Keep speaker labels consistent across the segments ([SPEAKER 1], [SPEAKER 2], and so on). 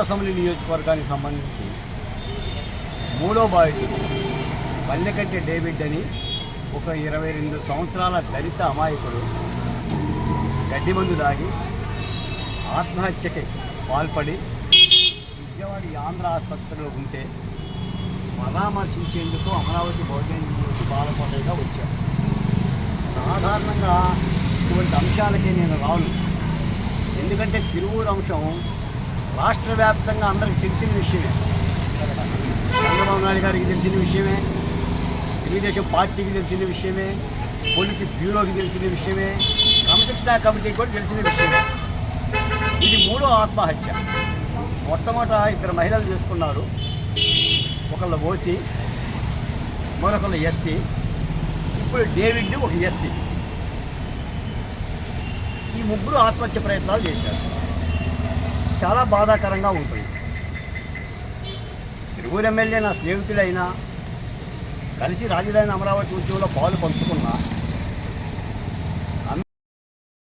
[SPEAKER 1] Tiruvuru assembly నియోజకవర్గానికి సంబంధించి మూడో బాధితుడు పల్లెకంటి డేవిడ్ అని ఒక ఇరవై రెండు సంవత్సరాల దళిత అమాయకుడు గడ్డి మందు దాగి ఆత్మహత్యకి పాల్పడి విజయవాడ ఆంధ్ర ఆసుపత్రిలో ఉంటే పరామర్శించేందుకు అమరావతి బహుజన నుంచి బాలకోటగా వచ్చాను సాధారణంగా ఇటువంటి అంశాలకే నేను రాను. ఎందుకంటే తిరువూరు అంశం రాష్ట్ర వ్యాప్తంగా అందరికి తెలిసిన విషయమే. చంద్రబాబు నాయుడు గారికి తెలిసిన విషయమే. తెలుగుదేశం పార్టీకి తెలిసిన విషయమే. పొలిటిక్ బ్యూరోకి తెలిసిన విషయమే. క్రమశిక్షణ కమిటీకి కూడా తెలిసిన విషయమే. ఇది మూడో ఆత్మహత్య. మొట్టమొదట ఇద్దరు మహిళలు చేసుకున్నారు. ఒకళ్ళు ఓసీ మరొకళ్ళు ఎస్టీ. ఇప్పుడు డేవిడ్ ఒక ఎస్సీ. ఈ ముగ్గురు ఆత్మహత్య ప్రయత్నాలు చేశారు. చాలా బాధాకరంగా ఉంటుంది. తిరువురు ఎమ్మెల్యే నా స్నేహితుడైనా కలిసి రాజధాని అమరావతి ఉద్యమంలో పాలు పంచుకున్నా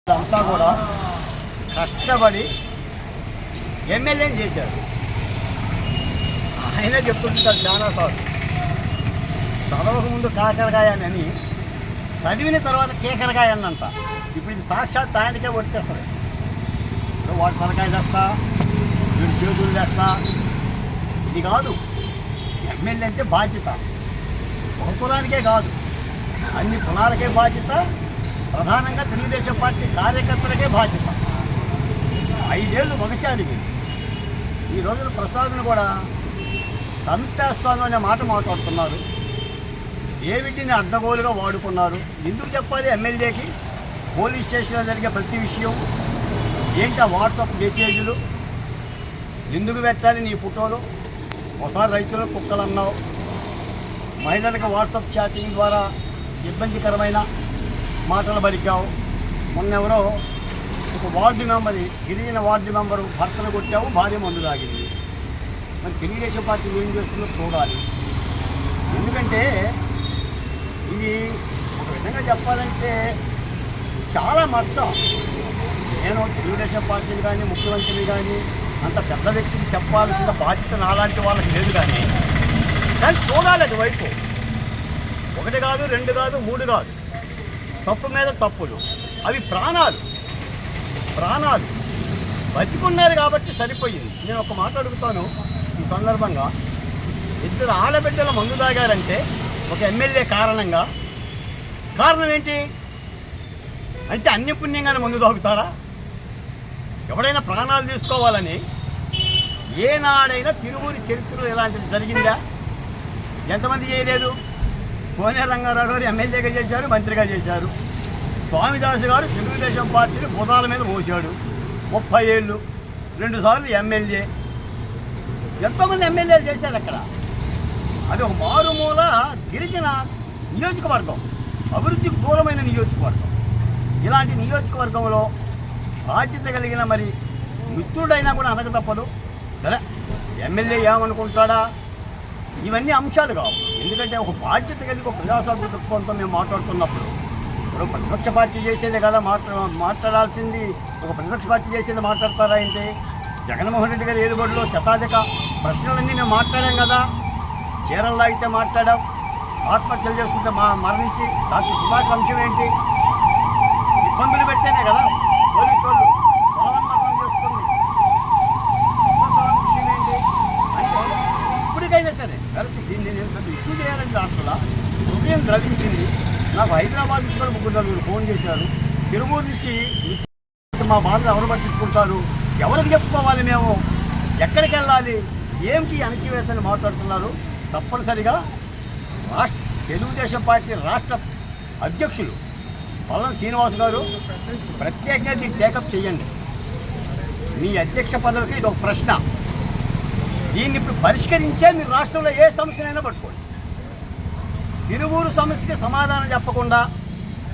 [SPEAKER 1] అంతా కూడా కష్టపడి ఎమ్మెల్యేని చేశాడు ఆయన చెప్తుంటారు చాలా సార్లు చదవక ముందు కాకరకాయ అని చదివిన తర్వాత కేకరకాయ అని అంట. ఇప్పుడు ఇది సాక్షాత్ ఆయనకే వర్తిస్తుంది వాడు తలకాయ తెస్తా వీడు చేతులు తెస్తా. ఇది కాదు ఎమ్మెల్యే అంటే బాధ్యత. ఒక కులానికే కాదు అన్ని కులాలకే బాధ్యత ప్రధానంగా తెలుగుదేశం పార్టీ కార్యకర్తలకే బాధ్యత. ఐదేళ్ళు మగచారి మీరు ఈ రోజున ప్రసాద్ను కూడా చంపేస్తాను అనే మాట మాట్లాడుతున్నారు. ఏమిటిని అడ్డగోలుగా వాడుకున్నారు. ఎందుకు చెప్పాలి ఎమ్మెల్యేకి? పోలీస్ స్టేషన్లో జరిగే ప్రతి విషయం ఏంటి ఆ వాట్సాప్ మెసేజ్లు? ఎందుకు పెట్టాలి నీ ఫోటోలు? ఒకసారి రైతులు కుక్కలు అన్నావు. మహిళలకు వాట్సాప్ చాటింగ్ ద్వారా ఇబ్బందికరమైన మాటలు పలికావు మొన్న ఎవరో ఒక వార్డు మెంబర్ గిరిజన వార్డు మెంబరు భర్తను కొట్టావు భార్య మందు తాగింది. మరి తెలుగుదేశం పార్టీ ఏం చేస్తుందో చూడాలి. ఎందుకంటే ఇది ఒక విధంగా చెప్పాలంటే చాలా మచ్చం. నేను తెలుగుదేశం పార్టీని కానీ ముఖ్యమంత్రిని కానీ అంత పెద్ద వ్యక్తికి చెప్పాల్సిన బాధ్యత నాలాంటి వాళ్ళకి లేదు కానీ కానీ చూడాలి అటువైపు. ఒకటి కాదు రెండు కాదు మూడు కాదు. తప్పు మీద తప్పులు. అవి ప్రాణాలు. ప్రాణాలు. బతికున్నారు కాబట్టి సరిపోయింది. నేను ఒక మాట అడుగుతాను ఈ సందర్భంగా. ఇద్దరు ఆడబిడ్డల మందు తాగారంటే ఒక ఎమ్మెల్యే కారణంగా. కారణం ఏంటి? అంటే అన్ని పుణ్యంగానే మందు తాగుతారా? ఎవడైనా ప్రాణాలు తీసుకోవాలని ఏనాడైనా తిరువురి చరిత్రలో ఇలాంటిది జరిగిందా? ఎంతమంది చేయలేదు? కోనే రంగారావు గారు ఎమ్మెల్యేగా చేశారు మంత్రిగా చేశారు. స్వామిదాసు గారు తెలుగుదేశం పార్టీని బుధాల మీద పోశాడు ముప్పై ఏళ్ళు రెండుసార్లు ఎమ్మెల్యే. ఎంతోమంది ఎమ్మెల్యేలు చేశారు అక్కడ. అది ఒక మారుమూల గిరిజన నియోజకవర్గం అభివృద్ధికి దూరమైన నియోజకవర్గం. ఇలాంటి నియోజకవర్గంలో బాధ్యత కలిగిన మరి మిత్రుడైనా కూడా అనక తప్పదు. సరే ఎమ్మెల్యే ఏమనుకుంటాడా? ఇవన్నీ అంశాలు కావు. ఎందుకంటే ఒక బాధ్యత కలిగి ఒక ప్రజాస్వామ్య దృక్పథంతో మేము మాట్లాడుతున్నప్పుడు ఇప్పుడు ప్రతిపక్ష పార్టీ చేసేదే కదా మాట్లా మాట్లాడాల్సింది. ఒక ప్రతిపక్ష పార్టీ చేసేది మాట్లాడతారా ఏంటి? జగన్మోహన్ రెడ్డి గారి ఏలుబడిలో శతాధిక ప్రశ్నలన్నీ మేము మాట్లాడాం కదా. చీరలు లాగితే మాట్లాడాం. ఆత్మహత్యలు చేసుకుంటే మా మరణించి. డాక్టర్ సుధాకర్ అంశం ఏంటి? ఇబ్బందులు పెడితేనే కదా. పోలీసు వాళ్ళు బలవన్మరణం విషయం ఏంటి అంటే ఇప్పటికైనా సరే కలిసి దీన్ని నేను పెద్ద ఇష్యూ చేయాలని దాంట్లో హృదయం ద్రవించింది నాకు హైదరాబాద్ నుంచి కూడా ముగ్గురు నలుగురు ఫోన్ చేశారు. తిరుమూరు నుంచి మా బాధలు ఎవరు పట్టించుకుంటారు? ఎవరికి చెప్పుకోవాలి మేము? ఎక్కడికి వెళ్ళాలి? ఏమిటి అణచివేతని మాట్లాడుతున్నారు? తప్పనిసరిగా రాష్ట్ర తెలుగుదేశం పార్టీ రాష్ట్ర అధ్యక్షులు పల్లం శ్రీనివాస్ గారు ప్రత్యేకంగా దీన్ని టేకప్ చేయండి. మీ అధ్యక్ష పదవికి ఇది ఒక ప్రశ్న. దీన్ని ఇప్పుడు పరిష్కరించే మీరు రాష్ట్రంలో ఏ సమస్యనైనా పట్టుకోండి. తిరువూరు సమస్యకి సమాధానం చెప్పకుండా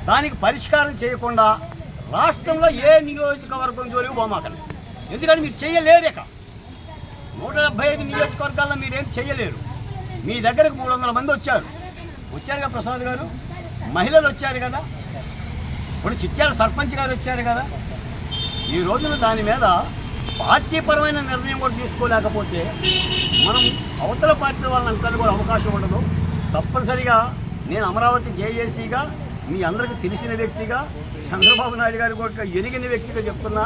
[SPEAKER 1] దానికి పరిష్కారం చేయకుండా రాష్ట్రంలో ఏ నియోజకవర్గం జోలికి పోమాకండి. ఎందుకంటే మీరు చేయలేరు ఇక. నూట డెబ్బై ఐదు నియోజకవర్గాల్లో మీరేం చేయలేరు. మీ దగ్గరకు మూడు వందల మంది వచ్చారు. వచ్చారుగా ప్రసాద్ గారు? మహిళలు వచ్చారు కదా? ఇప్పుడు చిట్యాల సర్పంచ్ గారు వచ్చారు కదా. ఈ రోజున దాని మీద పార్టీపరమైన నిర్ణయం కూడా తీసుకోలేకపోతే మనం అవతల పార్టీ వాళ్ళని అంటానికి కూడా అవకాశం ఉండదు. తప్పనిసరిగా నేను అమరావతి జేఏసీగా మీ అందరికీ తెలిసిన వ్యక్తిగా చంద్రబాబు నాయుడు గారి కూడా ఎరిగిన వ్యక్తిగా చెప్తున్నా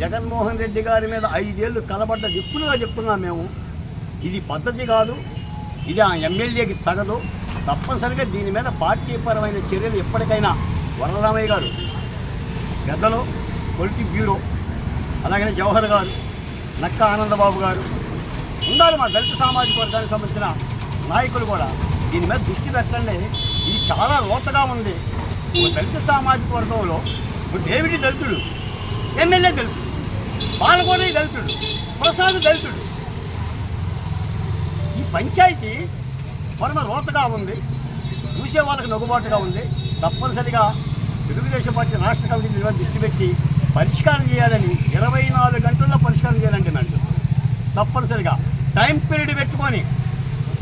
[SPEAKER 1] జగన్మోహన్ రెడ్డి గారి మీద ఐదేళ్ళు కలబడ్డ దిక్కులుగా చెప్తున్నాం మేము. ఇది పద్ధతి కాదు ఇది ఆ ఎమ్మెల్యేకి తగదు. తప్పనిసరిగా దీని మీద పార్టీపరమైన చర్యలు ఎప్పటికైనా వరలరామయ్య గారు పెద్దలు పొలిటిక్ బ్యూరో అలాగనే జవహర్ గారు నక్క ఆనందబాబు గారు ఉండాలి మా దళిత సామాజిక వర్గానికి సంబంధించిన నాయకులు కూడా. దీని మీద దృష్టి పెట్టండి. ఇది చాలా లోతగా ఉంది. దళిత సామాజిక వర్గంలో ఇప్పుడు డేవిడ్ దళితుడు ఎమ్మెల్యే దళితుడు పాలకోడి దళితుడు ప్రసాద్ దళితుడు. ఈ పంచాయతీ పరమ రోతగా ఉంది. చూసే వాళ్ళకి నొగుబాటుగా ఉంది. తప్పనిసరిగా తెలుగుదేశం పార్టీ రాష్ట్ర కమిటీ మీద దృష్టి పెట్టి పరిష్కారం చేయాలని ఇరవై నాలుగు గంటల్లో పరిష్కారం చేయాలని డిమాండ్ తప్పనిసరిగా టైం పీరియడ్ పెట్టుకొని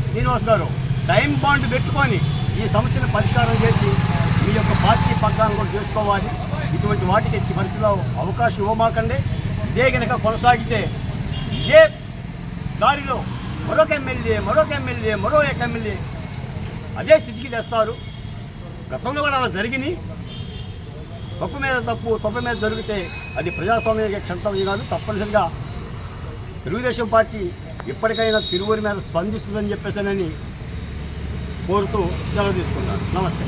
[SPEAKER 1] శ్రీనివాస్ గారు టైం బాండ్ పెట్టుకొని ఈ సమస్యను పరిష్కారం చేసి మీ యొక్క పార్టీ పగ్గాలను కూడా చేసుకోవాలి. ఇటువంటి వాటికి ఎట్టి పరిస్థితుల్లో అవకాశం ఇవ్వమాకండి. ఇదే కనుక కొనసాగితే ఇదే దారిలో మరొక ఎమ్మెల్యే మరొక ఎమ్మెల్యే మరో ఒక ఎమ్మెల్యే అదే స్థితికి తెస్తారు. గతంలో కూడా అలా జరిగినాయి. తప్పు మీద తప్పు తప్పు మీద జరిగితే అది ప్రజాస్వామ్య క్షంతం కాదు తప్పనిసరిగా తెలుగుదేశం పార్టీ ఇప్పటికైనా తిరువురి మీద స్పందిస్తుందని చెప్పేసానని కోరుతూ సెలవు తీసుకున్నాను నమస్తే.